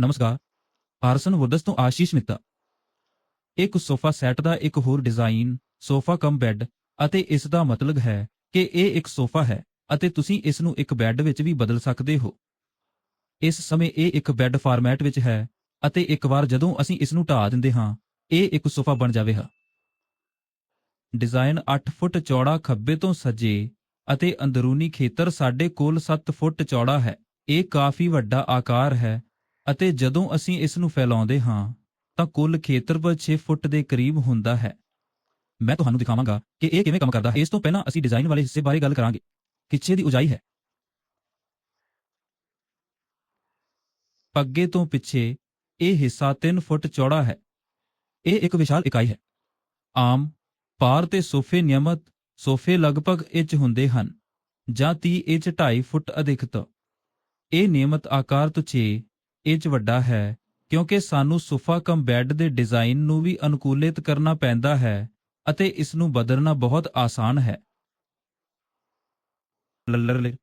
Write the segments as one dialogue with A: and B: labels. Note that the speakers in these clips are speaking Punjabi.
A: ਨਮਸਕਾਰ। ਆਰਸਨ ਵੁੱਡਸ ਤੋਂ ਆਸ਼ੀਸ਼ ਮਿੱਤਾ ਇੱਕ ਸੋਫਾ ਸੈੱਟ ਦਾ ਇੱਕ ਹੋਰ ਡਿਜ਼ਾਈਨ, ਸੋਫਾ ਕਮ ਬੈੱਡ ਅਤੇ ਇਸ ਦਾ ਮਤਲਬ ਹੈ ਕਿ ਇਹ ਇੱਕ ਸੋਫਾ ਹੈ ਅਤੇ ਤੁਸੀਂ ਇਸ ਨੂੰ ਇੱਕ ਬੈੱਡ ਵਿੱਚ ਵੀ ਬਦਲ ਸਕਦੇ ਹੋ। ਇਸ ਸਮੇਂ ਇਹ ਇੱਕ ਬੈੱਡ ਫਾਰਮੈਟ ਵਿੱਚ ਹੈ ਅਤੇ ਇੱਕ ਵਾਰ ਜਦੋਂ ਅਸੀਂ ਇਸ ਨੂੰ ਢਾਹ ਦਿੰਦੇ ਹਾਂ, ਇਹ ਇੱਕ ਸੋਫਾ ਬਣ ਜਾਵੇਗਾ। ਡਿਜ਼ਾਈਨ 8 ਫੁੱਟ ਚੌੜਾ ਖੱਬੇ ਤੋਂ ਸੱਜੇ ਅਤੇ ਅੰਦਰੂਨੀ ਖੇਤਰ ਸਾਡੇ ਕੋਲ 7 ਫੁੱਟ ਚੌੜਾ ਹੈ। ਇਹ ਕਾਫੀ ਵੱਡਾ ਆਕਾਰ ਹੈ ਅਤੇ ਜਦੋਂ ਅਸੀਂ ਇਸ ਨੂੰ ਫੈਲਾਉਂਦੇ ਹਾਂ, ਤਾਂ ਕੁੱਲ ਖੇਤਰਫਲ 6 ਫੁੱਟ ਦੇ ਕਰੀਬ ਹੁੰਦਾ ਹੈ। ਮੈਂ ਤੁਹਾਨੂੰ ਦਿਖਾਵਾਂਗਾ ਕਿ ਇਹ ਕਿਵੇਂ ਕੰਮ ਕਰਦਾ ਹੈ। ਇਸ ਤੋਂ ਪਹਿਲਾਂ ਅਸੀਂ ਡਿਜ਼ਾਈਨ ਵਾਲੇ ਹਿੱਸੇ ਬਾਰੇ ਗੱਲ ਕਰਾਂਗੇ। ਕਿੱਛੇ ਦੀ ਉਚਾਈ ਹੈ। ਪੱਗੇ ਤੋਂ ਪਿੱਛੇ ਇਹ ਹਿੱਸਾ 3 ਫੁੱਟ ਚੌੜਾ ਹੈ। ਇਹ ਇੱਕ ਵਿਸ਼ਾਲ ਇਕਾਈ ਹੈ। ਆਮ, ਪਾਰ ਤੇ ਸੋਫੇ ਨਿਯਮਤ ਸੋਫੇ ਲਗਭਗ ਇੰਚ ਹੁੰਦੇ ਹਨ ਜਾਂ 30 ਇੰਚ 2.5 ਫੁੱਟ ਅਧਿਕਤ। ਇਹ ਨਿਯਮਤ ਆਕਾਰ ਤੋਂ 6 ਇਹ ਚ ਵੱਡਾ ਹੈ, ਕਿਉਂਕਿ ਸਾਨੂੰ ਸੋਫਾ ਕਮ ਬੈੱਡ ਦੇ ਡਿਜ਼ਾਈਨ ਨੂੰ ਵੀ ਅਨੁਕੂਲਿਤ ਕਰਨਾ ਪੈਂਦਾ ਹੈ ਅਤੇ ਇਸ ਨੂੰ ਬਦਲਣਾ ਬਹੁਤ ਆਸਾਨ ਹੈ। ਲੱਲਰਲੇ,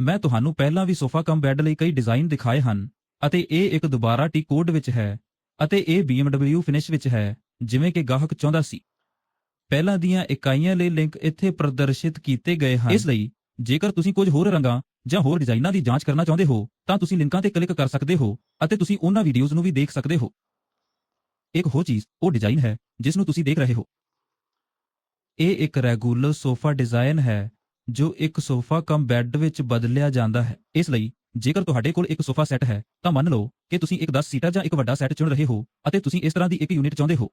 A: ਮੈਂ ਤੁਹਾਨੂੰ ਪਹਿਲਾਂ ਵੀ ਸੋਫਾ ਕਮ ਬੈੱਡ ਲਈ ਕਈ ਡਿਜ਼ਾਈਨ ਦਿਖਾਏ ਹਨ ਅਤੇ ਇਹ ਇੱਕ ਦੁਬਾਰਾ ਟੀ ਕੋਡ ਵਿੱਚ ਹੈ ਅਤੇ ਇਹ BMW ਫਿਨਿਸ਼ ਵਿੱਚ ਹੈ, ਜਿਵੇਂ ਕਿ ਗਾਹਕ ਚਾਹੁੰਦਾ ਸੀ। ਪਹਿਲਾਂ ਦੀਆਂ ਇਕਾਈਆਂ ਲਈ ਲਿੰਕ ਇੱਥੇ ਪ੍ਰਦਰਸ਼ਿਤ ਕੀਤੇ ਗਏ ਹਨ। ਇਸ ਲਈ ਜੇਕਰ ਤੁਸੀਂ ਕੁਝ ਹੋਰ ਰੰਗਾਂ ਜਾਂ ਹੋਰ ਡਿਜ਼ਾਈਨਾਂ ਦੀ ਜਾਂਚ ਕਰਨਾ ਚਾਹੁੰਦੇ ਹੋ, ਤਾਂ ਤੁਸੀਂ ਲਿੰਕਾਂ ਤੇ ਕਲਿੱਕ ਕਰ ਸਕਦੇ ਹੋ ਅਤੇ ਤੁਸੀਂ ਉਹਨਾਂ ਵੀਡੀਓਜ਼ ਨੂੰ ਵੀ ਦੇਖ ਸਕਦੇ ਹੋ। ਇੱਕ ਹੋਰ ਚੀਜ਼, ਉਹ ਡਿਜ਼ਾਈਨ ਹੈ, ਜਿਸ ਨੂੰ ਤੁਸੀਂ ਦੇਖ ਰਹੇ ਹੋ। ਇਹ ਇੱਕ ਰੈਗੂਲਰ ਸੋਫਾ ਡਿਜ਼ਾਈਨ ਹੈ, ਜੋ ਇੱਕ ਸੋਫਾ ਕਮ ਬੈੱਡ ਵਿੱਚ ਬਦਲਿਆ ਜਾਂਦਾ ਹੈ। ਇਸ ਲਈ, ਜੇਕਰ ਤੁਹਾਡੇ ਕੋਲ ਇੱਕ ਸੋਫਾ ਸੈੱਟ ਹੈ, ਤਾਂ ਮੰਨ ਲਓ ਕਿ ਤੁਸੀਂ ਇੱਕ 10 ਸੀਟਰ ਜਾਂ ਇੱਕ ਵੱਡਾ ਸੈੱਟ ਚੁਣ ਰਹੇ ਹੋ ਅਤੇ ਤੁਸੀਂ ਇਸ ਤਰ੍ਹਾਂ ਦੀ ਇੱਕ ਯੂਨਿਟ ਚਾਹੁੰਦੇ ਹੋ।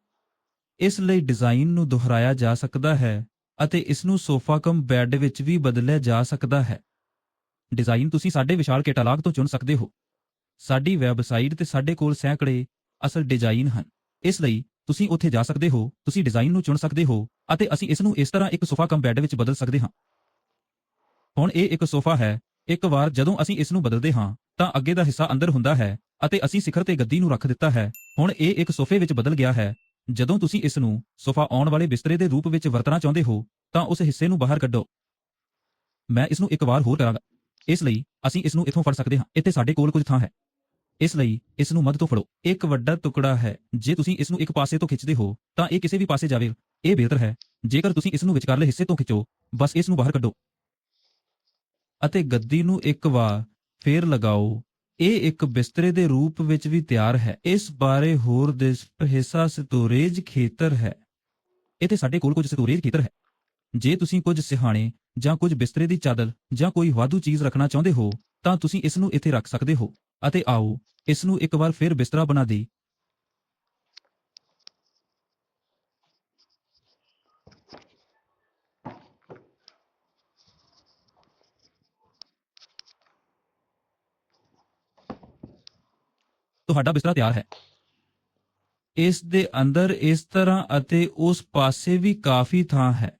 A: ਇਸ ਲਈ ਡਿਜ਼ਾਈਨ ਨੂੰ ਦੁਹਰਾਇਆ ਜਾ ਸਕਦਾ ਹੈ ਅਤੇ ਇਸ ਨੂੰ ਸੋਫਾ ਕਮ ਬੈੱਡ ਵਿੱਚ ਵੀ ਬਦਲਿਆ ਜਾ ਸਕਦਾ ਹੈ। ਡਿਜ਼ਾਈਨ ਤੁਸੀਂ ਸਾਡੇ ਵਿਸ਼ਾਲ ਕੈਟਾਲੌਗ ਤੋਂ ਚੁਣ ਸਕਦੇ ਹੋ। ਸਾਡੀ ਵੈਬਸਾਈਟ ਤੇ ਸਾਡੇ ਕੋਲ ਸੈਂਕੜੇ ਅਸਲ ਡਿਜ਼ਾਈਨ ਹਨ। ਇਸ ਲਈ ਤੁਸੀਂ ਉੱਥੇ ਜਾ ਸਕਦੇ ਹੋ, ਤੁਸੀਂ ਡਿਜ਼ਾਈਨ ਨੂੰ ਚੁਣ ਸਕਦੇ ਹੋ ਅਤੇ ਅਸੀਂ ਇਸ ਨੂੰ ਇਸ ਤਰ੍ਹਾਂ ਇੱਕ ਸੋਫਾ ਕਮ ਬੈੱਡ ਵਿੱਚ ਬਦਲ ਸਕਦੇ ਹਾਂ। ਹੁਣ ਇਹ ਇੱਕ ਸੋਫਾ ਹੈ, ਇੱਕ ਵਾਰ ਜਦੋਂ ਅਸੀਂ ਇਸ ਨੂੰ ਬਦਲਦੇ ਹਾਂ, ਤਾਂ ਅੱਗੇ ਦਾ ਹਿੱਸਾ ਅੰਦਰ ਹੁੰਦਾ ਹੈ ਅਤੇ ਅਸੀਂ ਸਿਖਰ ਤੇ ਗੱਦੀ ਨੂੰ ਰੱਖ ਦਿੱਤਾ ਹੈ। ਹੁਣ ਇਹ ਇੱਕ ਸੋਫੇ ਵਿੱਚ ਬਦਲ ਗਿਆ ਹੈ। ਜਦੋਂ ਤੁਸੀਂ ਇਸ ਨੂੰ ਸੋਫਾ ਆਉਣ ਵਾਲੇ ਬਿਸਤਰੇ ਦੇ ਰੂਪ ਵਿੱਚ ਵਰਤਣਾ ਚਾਹੁੰਦੇ ਹੋ, ਤਾਂ ਉਸ ਹਿੱਸੇ ਨੂੰ ਬਾਹਰ ਕੱਢੋ। ਮੈਂ ਇਸ ਨੂੰ ਇੱਕ ਵਾਰ ਹੋਰ ਕਰਾਂਗਾ। ਇਸ ਲਈ ਅਸੀਂ ਇਸ ਨੂੰ ਇੱਥੋਂ ਫੜ ਸਕਦੇ ਹਾਂ। ਇੱਥੇ ਸਾਡੇ ਕੋਲ ਕੁਝ ਥਾਂ ਹੈ। ਇਸ ਲਈ ਇਸ ਨੂੰ ਮੱਧ ਤੋਂ ਫੜੋ। ਇੱਕ ਵੱਡਾ ਟੁਕੜਾ ਹੈ। ਜੇ ਤੁਸੀਂ ਇਸ ਨੂੰ ਇੱਕ ਪਾਸੇ ਤੋਂ ਖਿੱਚਦੇ ਹੋ, ਤਾਂ ਇਹ ਕਿਸੇ ਵੀ ਪਾਸੇ ਜਾਵੇ। ਇਹ ਬਿਹਤਰ ਹੈ। ਜੇਕਰ ਤੁਸੀਂ ਇਸ ਨੂੰ ਵਿਚਕਾਰਲੇ ਹਿੱਸੇ ਤੋਂ ਖਿੱਚੋ, ਬਸ ਇਸ ਨੂੰ ਬਾਹਰ ਕੱਢੋ। ਅਤੇ ਗੱਦੀ ਨੂੰ ਇੱਕ ਵਾਰ ਫੇਰ ਲਗਾਓ। ਇਹ ਇੱਕ ਬਿਸਤਰੇ ਦੇ ਰੂਪ ਵਿੱਚ ਵੀ ਤਿਆਰ ਹੈ। ਇਸ ਬਾਰੇ ਹੋਰ ਦਿਲਚਸਪ ਹਿੱਸਾ ਸਟੋਰੇਜ ਖੇਤਰ ਹੈ। ਇੱਥੇ ਸਾਡੇ ਕੋਲ ਕੁਝ ਸਟੋਰੇਜ ਖੇਤਰ ਹੈ। ਜੇ ਤੁਸੀਂ ਕੁਝ ਸਿਹਾਣੇ ਜਾਂ ਕੁਝ ਬਿਸਤਰੇ ਦੀ ਚਾਦਰ ਜਾਂ ਕੋਈ ਵਾਧੂ ਚੀਜ਼ ਰੱਖਣਾ ਚਾਹੁੰਦੇ ਹੋ, ਤਾਂ ਤੁਸੀਂ ਇਸ ਨੂੰ ਇੱਥੇ ਰੱਖ ਸਕਦੇ ਹੋ। ਅਤੇ ਆਓ, ਇਸ ਨੂੰ ਇੱਕ ਵਾਰ ਫਿਰ ਬਿਸਤਰਾ ਬਣਾ ਦੇ ਤੁਹਾਡਾ ਬਿਸਤਰਾ ਤਿਆਰ ਹੈ। ਇਸ ਦੇ ਅੰਦਰ ਇਸ ਤਰ੍ਹਾਂ ਅਤੇ ਉਸ ਪਾਸੇ ਵੀ ਕਾਫੀ ਥਾਂ ਹੈ।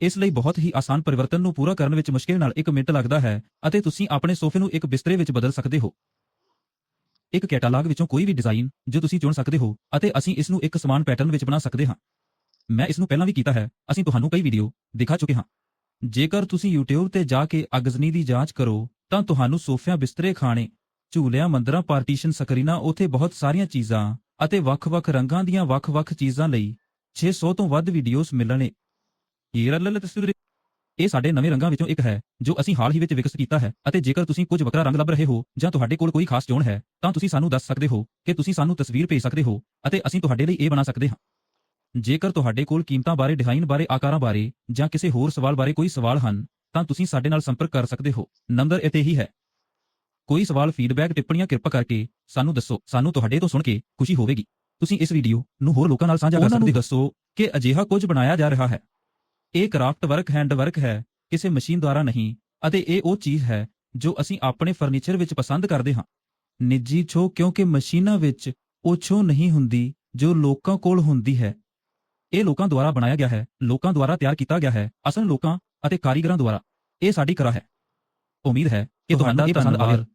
A: ਇਸ ਲਈ ਬਹੁਤ ਹੀ ਆਸਾਨ ਪਰਿਵਰਤਨ ਨੂੰ ਪੂਰਾ ਕਰਨ ਵਿੱਚ ਮੁਸ਼ਕਿਲ ਨਾਲ 1 ਮਿੰਟ ਲੱਗਦਾ ਹੈ ਅਤੇ ਤੁਸੀਂ ਆਪਣੇ ਸੋਫੇ ਨੂੰ ਇੱਕ ਬਿਸਤਰੇ ਵਿੱਚ ਬਦਲ ਸਕਦੇ ਹੋ। ਇੱਕ ਕੈਟਾਲਾਗ ਵਿੱਚੋਂ ਕੋਈ ਵੀ ਡਿਜ਼ਾਈਨ ਜੋ ਤੁਸੀਂ ਚੁਣ ਸਕਦੇ ਹੋ ਅਤੇ ਅਸੀਂ ਇਸ ਨੂੰ ਇੱਕ ਸਮਾਨ ਪੈਟਰਨ ਵਿੱਚ ਬਣਾ ਸਕਦੇ ਹਾਂ। ਮੈਂ ਇਸ ਨੂੰ ਪਹਿਲਾਂ ਵੀ ਕੀਤਾ ਹੈ, ਅਸੀਂ ਤੁਹਾਨੂੰ ਕਈ ਵੀਡੀਓ ਦਿਖਾ ਚੁੱਕੇ ਹਾਂ। ਜੇਕਰ ਤੁਸੀਂ YouTube ਤੇ ਜਾ ਕੇ ਅਗਜ਼ਨੀ ਦੀ ਜਾਂਚ ਕਰੋ, ਤਾਂ ਤੁਹਾਨੂੰ ਸੋਫਿਆਂ, ਬਿਸਤਰੇ, ਖਾਣੇ, ਝੂਲਿਆਂ, ਮੰਦਰਾਂ, ਪਾਰਟੀਸ਼ਨ, ਸਕਰੀਨਾ, ਉਥੇ ਬਹੁਤ ਸਾਰੀਆਂ ਚੀਜ਼ਾਂ ਅਤੇ ਵੱਖ-ਵੱਖ ਰੰਗਾਂ ਦੀਆਂ ਵੱਖ-ਵੱਖ ਚੀਜ਼ਾਂ ਲਈ 600 ਤੋਂ ਵੱਧ ਵੀਡੀਓਜ਼ ਮਿਲਣੇ ਇਹ ਰਲਲ ਤਸਵੀਰ ਇਹ ਸਾਡੇ ਨਵੇਂ ਰੰਗਾਂ ਵਿੱਚੋਂ ਇੱਕ ਹੈ ਜੋ ਅਸੀਂ ਹਾਲ ਹੀ ਵਿੱਚ ਵਿਕਸਿਤ ਕੀਤਾ ਹੈ ਅਤੇ ਜੇਕਰ ਤੁਸੀਂ ਕੁਝ ਵੱਖਰਾ ਰੰਗ ਲੱਭ ਰਹੇ ਹੋ ਜਾਂ ਤੁਹਾਡੇ ਕੋਲ ਕੋਈ ਖਾਸ ਚੋਣ ਹੈ ਤਾਂ ਤੁਸੀਂ ਸਾਨੂੰ ਦੱਸ ਸਕਦੇ ਹੋ ਕਿ ਤੁਸੀਂ ਸਾਨੂੰ ਤਸਵੀਰ ਭੇਜ ਸਕਦੇ ਹੋ ਅਤੇ ਅਸੀਂ ਤੁਹਾਡੇ ਲਈ ਇਹ ਬਣਾ ਸਕਦੇ ਹਾਂ। ਜੇਕਰ ਤੁਹਾਡੇ ਕੋਲ ਕੀਮਤਾਂ ਬਾਰੇ ਡਿਜ਼ਾਈਨ ਬਾਰੇ ਆਕਾਰਾਂ ਬਾਰੇ ਜਾਂ ਕਿਸੇ ਹੋਰ ਸਵਾਲ ਬਾਰੇ ਕੋਈ ਸਵਾਲ ਹਨ ਤਾਂ ਤੁਸੀਂ ਸਾਡੇ ਨਾਲ ਸੰਪਰਕ ਕਰ ਸਕਦੇ ਹੋ। ਨੰਬਰ ਇੱਥੇ ਹੀ ਹੈ। ਕੋਈ ਸਵਾਲ ਫੀਡਬੈਕ ਟਿੱਪਣੀਆਂ ਕਿਰਪਾ ਕਰਕੇ ਸਾਨੂੰ ਦੱਸੋ। ਸਾਨੂੰ ਤੁਹਾਡੇ ਤੋਂ ਸੁਣ ਕੇ ਖੁਸ਼ੀ ਹੋਵੇਗੀ। ਤੁਸੀਂ ਇਸ ਵੀਡੀਓ ਨੂੰ ਹੋਰ ਲੋਕਾਂ ਨਾਲ ਸਾਂਝਾ ਕਰ ਸਕਦੇ ਹੋ। ਦੱਸੋ ਕਿ ਅਜਿਹਾ ਕੁਝ ਬਣਾਇਆ ਜਾ ਰਿਹਾ ਹੈ। ਇਹ ਕਰਾਫਟ ਵਰਕ ਹੈਂਡ ਵਰਕ ਹੈ ਕਿਸੇ ਮਸ਼ੀਨ ਦੁਆਰਾ ਨਹੀਂ ਅਤੇ ਇਹ ਉਹ ਚੀਜ਼ ਹੈ ਜੋ ਅਸੀਂ ਆਪਣੇ ਫਰਨੀਚਰ ਵਿੱਚ ਪਸੰਦ ਕਰਦੇ ਹਾਂ। ਨਿੱਜੀ ਛੋ ਕਿਉਂਕਿ ਮਸ਼ੀਨਾਂ ਵਿੱਚ ਉਹ ਛੋ ਨਹੀਂ ਹੁੰਦੀ ਜੋ ਲੋਕਾਂ ਕੋਲ ਹੁੰਦੀ ਹੈ। ਇਹ ਲੋਕਾਂ ਦੁਆਰਾ ਬਣਾਇਆ ਗਿਆ ਹੈ ਲੋਕਾਂ ਦੁਆਰਾ ਤਿਆਰ ਕੀਤਾ ਗਿਆ ਹੈ ਅਸਲ ਲੋਕਾਂ ਅਤੇ ਕਾਰੀਗਰਾਂ ਦੁਆਰਾ। ਇਹ ਸਾਡੀ ਕਰਾ ਹੈ। ਉਮੀਦ ਹੈ ਕਿ ਤੁਹਾਨੂੰ ਇਹ ਪਸੰਦ ਆਵੇਗਾ